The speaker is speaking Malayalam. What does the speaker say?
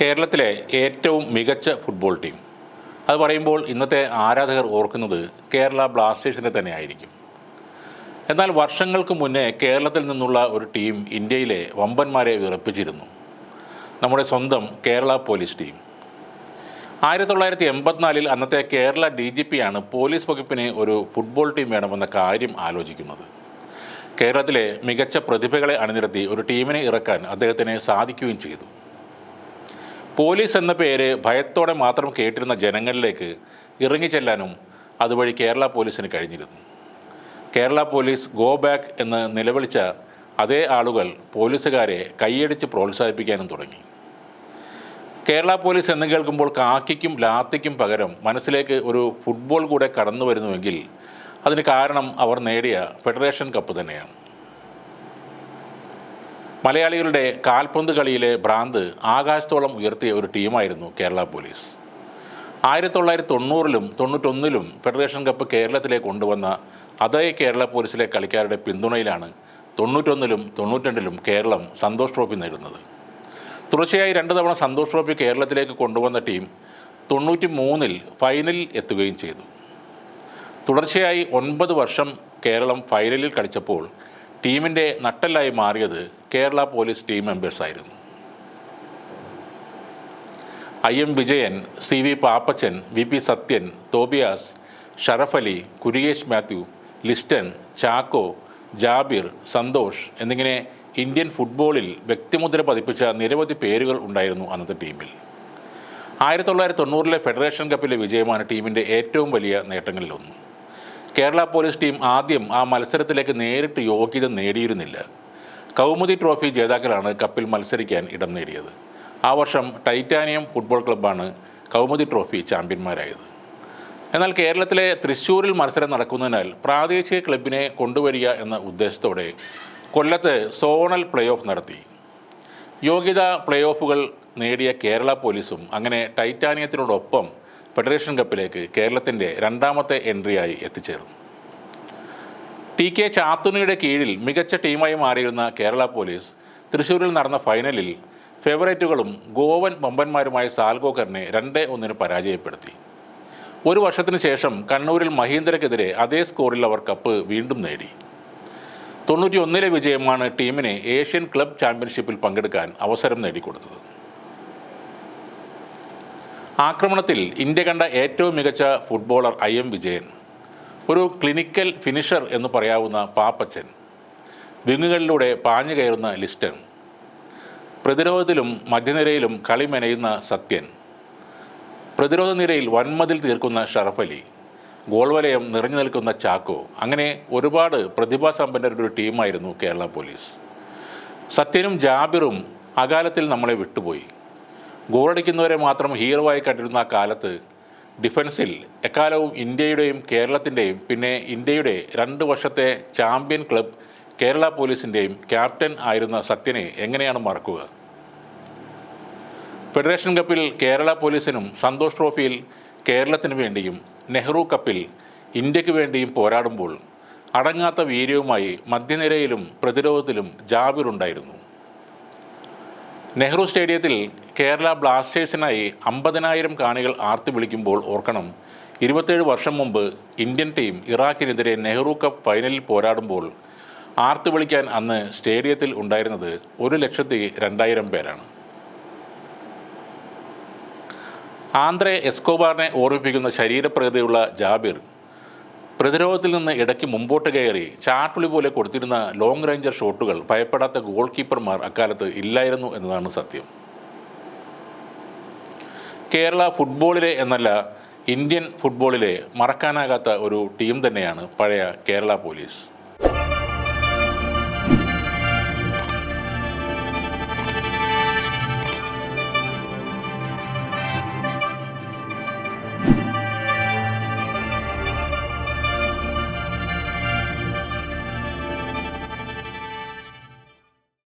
കേരളത്തിലെ ഏറ്റവും മികച്ച ഫുട്ബോൾ ടീം അത് പറയുമ്പോൾ ഇന്നത്തെ ആരാധകർ ഓർക്കുന്നത് കേരള ബ്ലാസ്റ്റേഴ്സിനെ തന്നെ ആയിരിക്കും. എന്നാൽ വർഷങ്ങൾക്ക് മുന്നേ കേരളത്തിൽ നിന്നുള്ള ഒരു ടീം ഇന്ത്യയിലെ വമ്പന്മാരെ വിറപ്പിച്ചിരുന്നു. നമ്മുടെ സ്വന്തം കേരള പോലീസ് ടീം ആയിരത്തി തൊള്ളായിരത്തി എൺപത്തിനാലിൽ അന്നത്തെ കേരള ഡി ജി പി ആണ് പോലീസ് വകുപ്പിന് ഒരു ഫുട്ബോൾ ടീം വേണമെന്ന കാര്യം ആലോചിക്കുന്നത്. കേരളത്തിലെ മികച്ച പ്രതിഭകളെ അണിനിരത്തി ഒരു ടീമിനെ ഇറക്കാൻ അദ്ദേഹത്തിന് സാധിക്കുകയും ചെയ്തു. പോലീസ് എന്ന പേര് ഭയത്തോടെ മാത്രം കേട്ടിരുന്ന ജനങ്ങളിലേക്ക് ഇറങ്ങിച്ചെല്ലാനും അതുവഴി കേരള പോലീസിന് കഴിഞ്ഞിരുന്നു. കേരള പോലീസ് ഗോ ബാക്ക് എന്ന് നിലവിളിച്ച അതേ ആളുകൾ പോലീസുകാരെ കൈയടിച്ച് പ്രോത്സാഹിപ്പിക്കാനും തുടങ്ങി. കേരള പോലീസ് എന്ന് കേൾക്കുമ്പോൾ കാക്കിക്കും ലാത്തിക്കും പകരം മനസ്സിലേക്ക് ഒരു ഫുട്ബോൾ കൂടെ കടന്നു വരുന്നുവെങ്കിൽ അതിന് കാരണം അവർ നേടിയ ഫെഡറേഷൻ കപ്പ് തന്നെയാണ്. മലയാളികളുടെ കാൽപന്ത് കളിയിലെ ഭ്രാന്ത് ആകാശത്തോളം ഉയർത്തിയ ഒരു ടീമായിരുന്നു കേരള പോലീസ്. ആയിരത്തി തൊള്ളായിരത്തി തൊണ്ണൂറിലും തൊണ്ണൂറ്റൊന്നിലും ഫെഡറേഷൻ കപ്പ് കേരളത്തിലേക്ക് കൊണ്ടുവന്ന അതേ കേരള പോലീസിലെ കളിക്കാരുടെ പിന്തുണയിലാണ് തൊണ്ണൂറ്റൊന്നിലും തൊണ്ണൂറ്റിരണ്ടിലും കേരളം സന്തോഷ് ട്രോഫി നേടുന്നത്. തുടർച്ചയായി രണ്ട് തവണ സന്തോഷ് ട്രോഫി കേരളത്തിലേക്ക് കൊണ്ടുവന്ന ടീം തൊണ്ണൂറ്റി മൂന്നിൽ ഫൈനലിൽ എത്തുകയും ചെയ്തു. തുടർച്ചയായി ഒൻപത് വർഷം കേരളം ഫൈനലിൽ കളിച്ചപ്പോൾ ടീമിന്റെ നട്ടെല്ലായി മാറിയത് Kerala police team മെമ്പേഴ്സായിരുന്നു. I M Vijayan C V Pappachan V P Sathyan Tobias Sharaf Ali Kuriyesh Mathew Liston Chacko Jabir Santosh എന്നിങ്ങനെ ഇന്ത്യൻ ഫുട്ബോളിൽ വ്യക്തിമുദ്ര പതിപ്പിച്ച നിരവധി പേരുകൾ ഉണ്ടായിരുന്നു അന്നത്തെ ടീമിൽ. ആയിരത്തി തൊള്ളായിരത്തി തൊണ്ണൂറിലെ ഫെഡറേഷൻ കപ്പിലെ വിജയമാണ് ടീമിന്റെ ഏറ്റവും വലിയ നേട്ടങ്ങളിലൊന്ന്. കേരള പോലീസ് ടീം ആദ്യം ആ മത്സരത്തിലേക്ക് നേരിട്ട് യോഗ്യത നേടിയിരുന്നില്ല. കൗമുദി ട്രോഫി ജേതാക്കളാണ് കപ്പിൽ മത്സരിക്കാൻ ഇടം നേടിയത്. ആ വർഷം ടൈറ്റാനിയം ഫുട്ബോൾ ക്ലബ്ബാണ് കൗമുദി ട്രോഫി ചാമ്പ്യന്മാരായത്. എന്നാൽ കേരളത്തിലെ തൃശ്ശൂരിൽ മത്സരം നടക്കുന്നതിനാൽ പ്രാദേശിക ക്ലബിനെ കൊണ്ടുവരിക എന്ന ഉദ്ദേശത്തോടെ കൊല്ലത്ത് സോണൽ പ്ലേ ഓഫ് നടത്തി. യോഗ്യതാ പ്ലേ ഓഫുകൾ നേടിയ കേരള പോലീസും അങ്ങനെ ടൈറ്റാനിയത്തിനോടൊപ്പം ഫെഡറേഷൻ കപ്പിലേക്ക് കേരളത്തിന്റെ രണ്ടാമത്തെ എൻട്രിയായി എത്തിച്ചേർന്നു. ടി കെ ചാത്തുനിയുടെ കീഴിൽ മികച്ച ടീമായി മാറിയിരുന്ന കേരള പോലീസ് തൃശ്ശൂരിൽ നടന്ന ഫൈനലിൽ ഫേവറേറ്റുകളും ഗോവൻ വമ്പന്മാരുമായ സാൽഗോക്കറിനെ രണ്ട് ഒന്നിന് പരാജയപ്പെടുത്തി. ഒരു വർഷത്തിന് ശേഷം കണ്ണൂരിൽ മഹീന്ദ്രക്കെതിരെ അതേ സ്കോറിൽ അവർ കപ്പ് വീണ്ടും നേടി. തൊണ്ണൂറ്റി ഒന്നിലെ വിജയമാണ് ടീമിനെ ഏഷ്യൻ ക്ലബ് ചാമ്പ്യൻഷിപ്പിൽ പങ്കെടുക്കാൻ അവസരം നേടിക്കൊടുത്തത്. ആക്രമണത്തിൽ ഇന്ത്യ കണ്ട ഏറ്റവും മികച്ച ഫുട്ബോളർ ഐ എം വിജയൻ ഒരു ക്ലിനിക്കൽ ഫിനിഷർ എന്ന് പറയാവുന്ന പാപ്പച്ചൻ വിങ്ങുകളിലൂടെ പാഞ്ഞു കയറുന്ന ലിസ്റ്റൺ പ്രതിരോധത്തിലും മധ്യനിരയിലും കളി മെനയുന്ന സത്യൻ പ്രതിരോധ നിരയിൽ വൻമതിൽ തീർക്കുന്ന ഷറഫലി ഗോൾ വലയം നിറഞ്ഞു നിൽക്കുന്ന ചാക്കോ അങ്ങനെ ഒരുപാട് പ്രതിഭാസമ്പന്നരുടെ ഒരു ടീമായിരുന്നു കേരള പോലീസ്. സത്യനും ജാബിറും അകാലത്തിൽ നമ്മളെ വിട്ടുപോയി. ഗോളടിക്കുന്നവരെ മാത്രം ഹീറോ ആയി കണ്ടിരുന്ന കാലത്ത് ഡിഫൻസിൽ എക്കാലവും ഇന്ത്യയുടെയും കേരളത്തിന്റെയും പിന്നെ ഇന്ത്യയുടെ രണ്ട് വർഷത്തെ ചാമ്പ്യൻ ക്ലബ് കേരള പോലീസിന്റെയും ക്യാപ്റ്റൻ ആയിരുന്ന സത്യനെ എങ്ങനെയാണ് മറക്കുക? ഫെഡറേഷൻ കപ്പിൽ കേരള പോലീസിനും സന്തോഷ് ട്രോഫിയിൽ കേരളത്തിനു വേണ്ടിയും നെഹ്റു കപ്പിൽ ഇന്ത്യയ്ക്ക് വേണ്ടിയും പോരാടുമ്പോൾ അടങ്ങാത്ത വീര്യവുമായി മധ്യനിരയിലും പ്രതിരോധത്തിലും ജാബിർ ഉണ്ടായിരുന്നു. നെഹ്റു സ്റ്റേഡിയത്തിൽ കേരള ബ്ലാസ്റ്റേഴ്സിനായി അമ്പതിനായിരം കാണികൾ ആർത്തി വിളിക്കുമ്പോൾ ഓർക്കണം ഇരുപത്തേഴ് വർഷം മുമ്പ് ഇന്ത്യൻ ടീം ഇറാഖിനെതിരെ നെഹ്റു കപ്പ് ഫൈനലിൽ പോരാടുമ്പോൾ ആർത്ത് വിളിക്കാൻ അന്ന് സ്റ്റേഡിയത്തിൽ ഉണ്ടായിരുന്നത് ഒരു ലക്ഷത്തി രണ്ടായിരം പേരാണ്. ആന്ധ്രെ എസ്കോബാറിനെ ഓർമ്മിപ്പിക്കുന്ന ശരീരപ്രകൃതിയുള്ള ജാബിർ പ്രതിരോധത്തിൽ നിന്ന് ഇടയ്ക്ക് മുമ്പോട്ട് കയറി ചാട്ടുളി പോലെ കൊടുത്തിരുന്ന ലോങ് റേഞ്ചർ ഷോട്ടുകൾ ഭയപ്പെടാത്ത ഗോൾ കീപ്പർമാർ അക്കാലത്ത് ഇല്ലായിരുന്നു എന്നതാണ് സത്യം. കേരള ഫുട്ബോളിലെ എന്നല്ല ഇന്ത്യൻ ഫുട്ബോളിലെ മറക്കാനാകാത്ത ഒരു ടീം തന്നെയാണ് പഴയ കേരള പോലീസ്